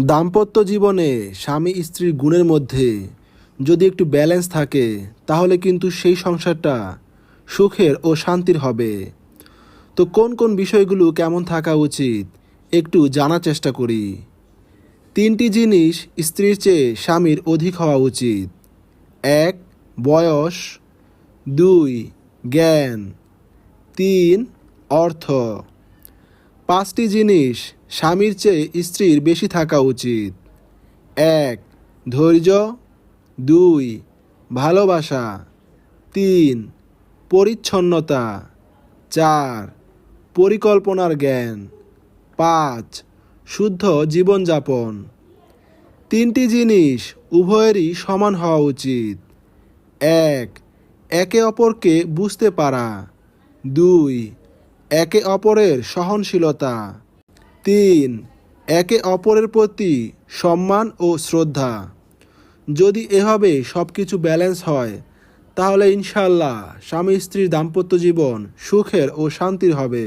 দাম্পত্য জীবনে স্বামী স্ত্রীর গুণের মধ্যে যদি একটু ব্যালেন্স থাকে, তাহলে কিন্তু সেই সংসারটা সুখের ও শান্তির হবে। তো কোন কোন বিষয়গুলো কেমন থাকা উচিত, একটু জানার চেষ্টা করি। তিনটি জিনিস স্ত্রীর চেয়ে স্বামীর অধিক হওয়া উচিত। এক, বয়স। দুই, জ্ঞান। তিন, অর্থ। পাঁচটি জিনিস স্বামীর চেয়ে স্ত্রীর বেশি থাকা উচিত। এক, ধৈর্য। দুই, ভালোবাসা। তিন, পরিচ্ছন্নতা। চার, পরিকল্পনার জ্ঞান। পাঁচ, শুদ্ধ জীবনযাপন। তিনটি জিনিস উভয়েরই সমান হওয়া উচিত। এক, একে অপরকে বুঝতে পারা। দুই, একে অপরের সহনশীলতা। তিন, একে অপরের প্রতি সম্মান ও শ্রদ্ধা। যদি এভাবে সব কিছু ব্যালেন্স হয়, তাহলে ইনশাল্লাহ স্বামী স্ত্রীর দাম্পত্য জীবন সুখের ও শান্তির হবে।